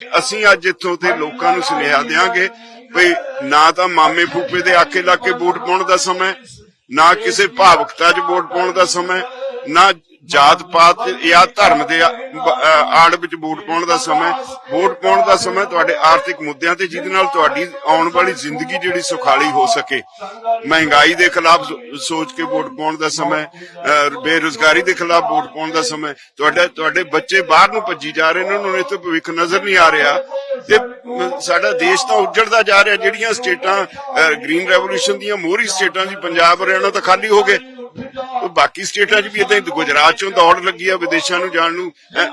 ਅਸੀਂ ਅੱਜ ਇੱਥੋਂ ਤੇ ਲੋਕਾਂ ਨੂੰ ਸੁਨੇਹਾ ਦਿਆਂਗੇ ਵੀ ਨਾ ਤਾਂ ਮਾਮੇ ਫੂਫੇ ਦੇ ਆਕੇ ਲਾ ਕੇ ਵੋਟ ਪਾਉਣ ਦਾ ਸਮਾਂ ਨਾ ਕਿਸੇ ਭਾਵਕਤਾ 'ਚ ਵੋਟ ਪਾਉਣ ਦਾ ਸਮਾਂ ਨਾ ਜਾਤ ਪਾਤ ਜਾਂ ਧਰਮ ਦੇ ਆੜ ਵਿੱਚ ਵੋਟ ਪਾਉਣ ਦਾ ਸਮਾਂ ਵੋਟ ਪਾਉਣ ਦਾ ਸਮਾਂ ਤੁਹਾਡੇ ਆਰਥਿਕ ਮੁੱਦਿਆਂ ਤੇ ਜਿਹਦੇ ਨਾਲ ਤੁਹਾਡੀ ਆਉਣ ਵਾਲੀ ਜ਼ਿੰਦਗੀ ਜਿਹੜੀ ਸੁਖਾਲੀ ਹੋ ਸਕੇ। ਮਹਿੰਗਾਈ ਦੇ ਖਿਲਾਫ ਸੋਚ ਕੇ ਵੋਟ ਪਾਉਣ ਦਾ ਸਮਾਂ ਹੈ, ਬੇਰੁਜ਼ਗਾਰੀ ਦੇ ਖਿਲਾਫ ਵੋਟ ਪਾਉਣ ਦਾ ਸਮਾਂ ਹੈ। ਤੁਹਾਡਾ ਤੁਹਾਡੇ ਬੱਚੇ ਬਾਹਰ ਨੂੰ ਭੱਜੀ ਜਾ ਰਹੇ ਨੇ ਉਹਨਾਂ ਨੂੰ ਇੱਥੇ ਭਵਿੱਖ ਨਜ਼ਰ ਨਹੀਂ ਆ ਰਿਹਾ। ਤੇ ਸਾਡਾ ਦੇਸ਼ ਤਾਂ ਉੱਜੜਦਾ ਜਾ ਰਿਹਾ। ਜਿਹੜੀਆਂ ਸਟੇਟਾਂ ਗ੍ਰੀਨ ਰੈਵੋਲੂਸ਼ਨ ਦੀਆਂ ਮੋਹਰੀ ਸਟੇਟਾਂ ਜੀ ਪੰਜਾਬ ਹਰਿਆਣਾ ਤਾਂ ਖਾਲੀ ਹੋ ਗਏ। ਬਾਕੀ ਸਟੇਟਾਂ 'ਚ ਵੀ ਇਦਾਂ ਗੁਜਰਾਤ 'ਚੋਂ ਦੌੜ ਲੱਗੀ ਆ ਵਿਦੇਸ਼ਾਂ ਨੂੰ ਜਾਣ ਨੂੰ।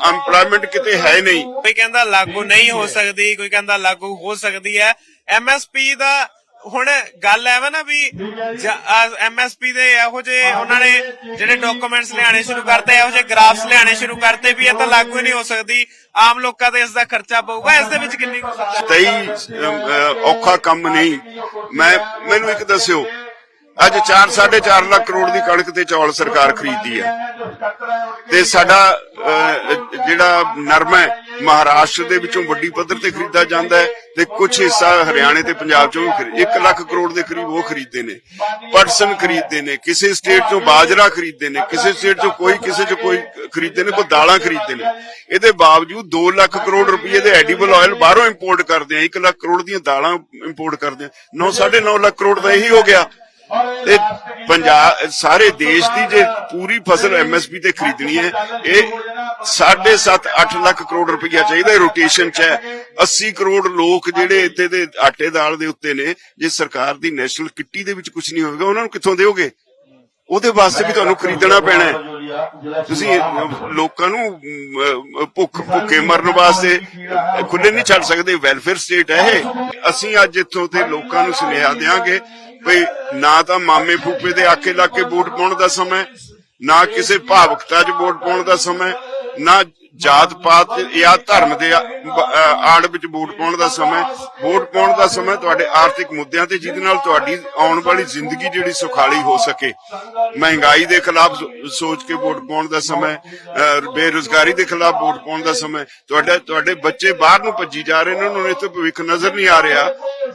ਅਨਪਲੋਇਮੈਂਟ ਕਿਤੇ ਹੈ ਨਹੀਂ। ਕੋਈ ਕਹਿੰਦਾ ਲਾਗੂ ਨਹੀਂ ਹੋ ਸਕਦੀ ਕੋਈ ਕਹਿੰਦਾ ਲਾਗੂ ਹੋ ਸਕਦੀ ਹੈ। ਐਮਐਸਪੀ ਦਾ ਹੁਣ ਗੱਲ ਐਵੇਂ ਨਾ ਵੀ ਐਮਐਸਪੀ ਦੇ ਇਹੋ ਜਿਹੇ ਉਹਨਾਂ ਨੇ ਜਿਹੜੇ ਡਾਕੂਮੈਂਟਸ ਲਿਆਣੇ ਸ਼ੁਰੂ ਕਰਤੇ ਇਹੋ ਜਿਹੇ ਗ੍ਰਾਫਸ ਲਿਆਣੇ ਸ਼ੁਰੂ ਕਰਤੇ ਵੀ ਇਹ ਤਾਂ ਲਾਗੂ ਹੀ ਨਹੀਂ ਹੋ ਸਕਦੀ। ਆਮ ਲੋਕਾਂ ਤੇ ਇਸ ਦਾ ਖਰਚਾ ਪਊਗਾ ਇਸ ਦੇ ਵਿੱਚ ਕਿੰਨੀ ਕੁ ਤਈ ਔਖਾ ਕੰਮ ਨਹੀਂ। ਮੈਂ ਮੈਨੂੰ ਇੱਕ ਦੱਸਿਓ ਅੱਜ 4 4.5 ਲੱਖ ਕਰੋੜ ਦੀ ਕਣਕ ਤੇ ਚੌਲ ਸਰਕਾਰ ਖਰੀਦੀ ਹੈ। ਤੇ ਸਾਡਾ ਜਿਹੜਾ ਨਰਮਾ ਹੈ, ਮਹਾਰਾਸ਼ਟਰ ਦੇ ਵਿੱਚੋਂ ਵੱਡੀ ਪੱਧਰ ਤੇ ਖਰੀਦਾ ਜਾਂਦਾ ਹੈ ਤੇ ਕੁਝ ਹਿੱਸਾ ਹਰਿਆਣੇ ਤੇ ਪੰਜਾਬ ਚੋਂ ਵੀ 1 ਲੱਖ ਕਰੋੜ ਦੇ ਕਰੀਬ ਉਹ ਖਰੀਦਦੇ ਨੇ। ਪਟਸਨ ਖਰੀਦਦੇ ਨੇ, ਕਿਸੇ ਸਟੇਟ ਚੋਂ ਬਾਜਰਾ ਖਰੀਦਦੇ ਨੇ, ਕਿਸੇ ਸਟੇਟ ਚੋਂ ਕੋਈ, ਕਿਸੇ ਚੋਂ ਕੋਈ ਖਰੀਦਦੇ ਨੇ, ਕੋਈ ਦਾਲਾਂ ਖਰੀਦਦੇ ਨੇ। ਇਹਦੇ ਬਾਵਜੂਦ 2 ਲੱਖ ਕਰੋੜ ਰੁਪਏ ਦੇ ਐਡੀਬਲ ਆਇਲ ਬਾਹਰੋਂ ਇੰਪੋਰਟ ਕਰਦੇ ਆ 1 ਲੱਖ ਕਰੋੜ ਦੀਆਂ ਦਾਲਾਂ ਇੰਪੋਰਟ ਕਰਦੇ ਆ। 9 9.5 ਲੱਖ ਕਰੋੜ ਦਾ ਇਹੀ ਹੋ ਗਿਆ। ਤੇ ਪੰਜਾਬ, ਸਾਰੇ ਦੇਸ਼ ਦੀ ਜੇ ਪੂਰੀ ਫਸਲ ਐਮਐਸਪੀ ਤੇ ਖਰੀਦਣੀ ਹੈ, ਇਹ 7.5 8 ਲੱਖ ਕਰੋੜ ਰੁਪਈਆ ਚਾਹੀਦਾ ਰੋਟੇਸ਼ਨ ਚ ਹੈ। 80 ਕਰੋੜ ਲੋਕ ਜਿਹੜੇ ਇੱਥੇ ਦੇ ਆਟੇ ਦਾਲ ਦੇ ਉੱਤੇ ਨੇ, ਜੇ ਸਰਕਾਰ ਦੀ ਨੈਸ਼ਨਲ ਕਿੱਟੀ ਦੇ ਵਿੱਚ ਕੁਝ ਨਹੀਂ ਹੋਵੇਗਾ, ਉਹਨਾਂ ਨੂੰ ਕਿੱਥੋਂ ਦਿਓਗੇ? ਉਹਦੇ ਵਾਸਤੇ ਵੀ ਤੁਹਾਨੂੰ ਖਰੀਦਣਾ ਪੈਣਾ ਤੁਸੀਂ ਲੋਕਾਂ ਨੂੰ ਭੁੱਖ, ਭੁੱਖੇ ਮਰਨ ਵਾਸਤੇ ਖੁੱਲੇ ਨਹੀਂ ਛੱਡ ਸਕਦੇ ਵੈਲਫੇਅਰ ਸਟੇਟ ਹੈ ਇਹ। ਅਸੀਂ ਅੱਜ ਇੱਥੋਂ ਤੇ ਲੋਕਾਂ ਨੂੰ ਸੁਨੇਹਾ ਦਿਆਂਗੇ ਵੀ ਨਾ ਤਾਂ ਮਾਮੇ ਫੂਫੇ ਦੇ ਆਕੇ ਲਾ ਕੇ ਵੋਟ ਪਾਉਣ ਦਾ ਸਮਾਂ ਨਾ ਕਿਸੇ ਭਾਵਕਤਾ 'ਚ ਵੋਟ ਪਾਉਣ ਦਾ ਸਮਾਂ ਨਾ ਜਾਤ ਪਾਤ ਜਾਂ ਧਰਮ ਦੇ ਆੜ ਵਿੱਚ ਵੋਟ ਪਾਉਣ ਦਾ ਸਮਾਂ ਵੋਟ ਪਾਉਣ ਦਾ ਸਮਾਂ ਤੁਹਾਡੇ ਆਰਥਿਕ ਮੁੱਦਿਆਂ ਤੇ ਜਿਹਦੇ ਨਾਲ ਤੁਹਾਡੀ ਆਉਣ ਵਾਲੀ ਜ਼ਿੰਦਗੀ ਜਿਹੜੀ ਸੁਖਾਲੀ ਹੋ ਸਕੇ। ਮਹਿੰਗਾਈ ਦੇ ਖਿਲਾਫ ਸੋਚ ਕੇ ਵੋਟ ਪਾਉਣ ਦਾ ਸਮਾਂ ਹੈ, ਬੇਰੁਜ਼ਗਾਰੀ ਦੇ ਖਿਲਾਫ ਵੋਟ ਪਾਉਣ ਦਾ ਸਮਾਂ ਹੈ। ਤੁਹਾਡਾ ਤੁਹਾਡੇ ਬੱਚੇ ਬਾਹਰ ਨੂੰ ਭੱਜੀ ਜਾ ਰਹੇ ਨੇ ਉਹਨਾਂ ਨੂੰ ਇੱਥੇ ਭਵਿੱਖ ਨਜ਼ਰ ਨਹੀਂ ਆ ਰਿਹਾ।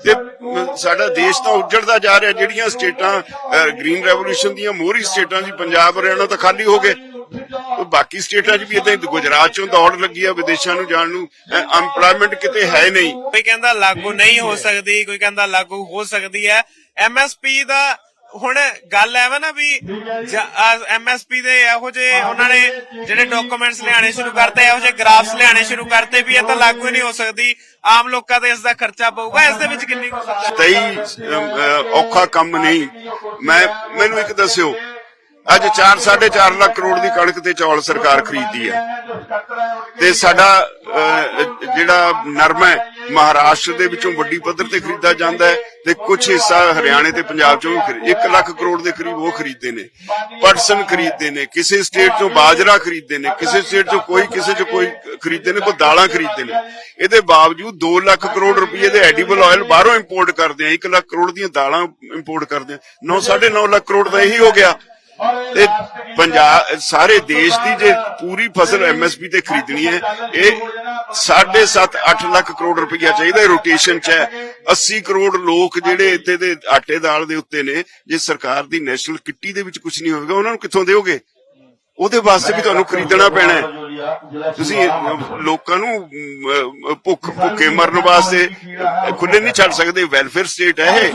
ਤੇ ਸਾਡਾ ਦੇਸ਼ ਤਾਂ ਉੱਜੜਦਾ ਜਾ ਰਿਹਾ। ਜਿਹੜੀਆਂ ਸਟੇਟਾਂ ਗ੍ਰੀਨ ਰੈਵੋਲੂਸ਼ਨ ਦੀਆਂ ਮੋਹਰੀ ਸਟੇਟਾਂ ਜੀ ਪੰਜਾਬ ਹਰਿਆਣਾ ਤਾਂ ਖਾਲੀ ਹੋ ਗਏ। ਬਾਕੀ ਸਟੇਟਾਂ 'ਚ ਵੀ ਇਦਾਂ ਗੁਜਰਾਤ 'ਚੋਂ ਦੌੜ ਲੱਗੀ ਆ ਵਿਦੇਸ਼ਾਂ ਨੂੰ ਜਾਣ ਨੂੰ ਅਨਪਲੋਇਮੈਂਟ ਕਿਤੇ ਹੈ ਨਹੀਂ। ਕੋਈ ਕਹਿੰਦਾ ਲਾਗੂ ਨਹੀਂ ਹੋ ਸਕਦੀ ਕੋਈ ਕਹਿੰਦਾ ਲਾਗੂ ਹੋ ਸਕਦੀ ਹੈ। ਐਮਐਸਪੀ ਦਾ ਹੁਣ ਗੱਲ ਐਵੇਂ ਨਾ ਵੀ ਐਮਐਸਪੀ ਦੇ ਇਹੋ ਜਿਹੇ ਉਹਨਾਂ ਨੇ ਜਿਹੜੇ ਡਾਕੂਮੈਂਟਸ ਲਿਆਣੇ ਸ਼ੁਰੂ ਕਰਤੇ ਇਹੋ ਜਿਹੇ ਗ੍ਰਾਫਸ ਲਿਆਣੇ ਸ਼ੁਰੂ ਕਰਤੇ ਵੀ ਇਹ ਤਾਂ ਲਾਗੂ ਹੀ ਨਹੀਂ ਹੋ ਸਕਦੀ। ਆਮ ਲੋਕਾਂ ਤੇ ਇਸ ਦਾ ਖਰਚਾ ਪਊਗਾ ਇਸ ਦੇ ਵਿੱਚ ਕਿੰਨੀ ਕੁ ਤਈ ਔਖਾ ਕੰਮ ਨਹੀਂ। ਮੈਂ ਮੈਨੂੰ ਇੱਕ ਦੱਸਿਓ ਅੱਜ 4 4.5 ਲੱਖ ਕਰੋੜ ਦੀ ਕਣਕ ਤੇ ਚੌਲ ਸਰਕਾਰ ਖਰੀਦੀ ਹੈ। ਤੇ ਸਾਡਾ ਜਿਹੜਾ ਨਰਮਾ ਹੈ, ਮਹਾਰਾਸ਼ਟਰ ਦੇ ਵਿੱਚੋਂ ਵੱਡੀ ਪੱਧਰ ਤੇ ਖਰੀਦਾ ਜਾਂਦਾ ਹੈ ਤੇ ਕੁਝ ਹਿੱਸਾ ਹਰਿਆਣੇ ਤੇ ਪੰਜਾਬ ਚੋਂ 1 ਲੱਖ ਕਰੋੜ ਦੇ ਕਰੀਬ ਉਹ ਖਰੀਦਦੇ ਨੇ। ਪਟਸਨ ਖਰੀਦਦੇ ਨੇ, ਕਿਸੇ ਸਟੇਟ ਚੋਂ ਬਾਜਰਾ ਖਰੀਦਦੇ ਨੇ, ਕਿਸੇ ਸਟੇਟ ਚੋਂ ਕੋਈ, ਕਿਸੇ ਚੋਂ ਕੋਈ ਖਰੀਦਦੇ ਨੇ ਕੋਈ ਦਾਲਾਂ ਖਰੀਦਦੇ ਨੇ। ਇਹਦੇ ਬਾਵਜੂਦ 2 ਲੱਖ ਕਰੋੜ ਰੁਪਏ ਦੇ ਐਡੀਬਲ ਆਇਲ ਬਾਹਰੋਂ ਇੰਪੋਰਟ ਕਰਦੇ ਆ 1 ਲੱਖ ਕਰੋੜ ਦੀਆਂ ਦਾਲਾਂ ਇੰਪੋਰਟ ਕਰਦੇ ਆ। 9 9.5 ਲੱਖ ਕਰੋੜ ਦਾ ਇਹੀ ਹੋ ਗਿਆ। ਤੇ ਪੰਜਾਬ, ਸਾਰੇ ਦੇਸ਼ ਦੀ ਜੇ ਪੂਰੀ ਫਸਲ ਐਮਐਸਪੀ ਤੇ ਖਰੀਦਣੀ ਹੈ, ਇਹ 7.5 8 ਲੱਖ ਕਰੋੜ ਰੁਪਈਆ ਚਾਹੀਦਾ ਰੋਟੇਸ਼ਨ ਚ ਹੈ। 80 ਕਰੋੜ ਲੋਕ ਜਿਹੜੇ ਇੱਥੇ ਦੇ ਆਟੇ ਦਾਲ ਦੇ ਉੱਤੇ ਨੇ, ਜੇ ਸਰਕਾਰ ਦੀ ਨੈਸ਼ਨਲ ਕਿੱਟੀ ਦੇ ਵਿੱਚ ਕੁਝ ਨਹੀਂ ਹੋਵੇਗਾ, ਉਹਨਾਂ ਨੂੰ ਕਿੱਥੋਂ ਦਿਓਗੇ? ਉਹਦੇ ਵਾਸਤੇ ਵੀ ਤੁਹਾਨੂੰ ਖਰੀਦਣਾ ਪੈਣਾ ਹੈ। ਤੁਸੀਂ ਲੋਕਾਂ ਨੂੰ ਭੁੱਖ, ਭੁੱਖੇ ਮਰਨ ਵਾਸਤੇ ਖੁੱਲੇ ਨਹੀਂ ਛੱਡ ਸਕਦੇ ਵੈਲਫੇਅਰ ਸਟੇਟ ਹੈ ਇਹ।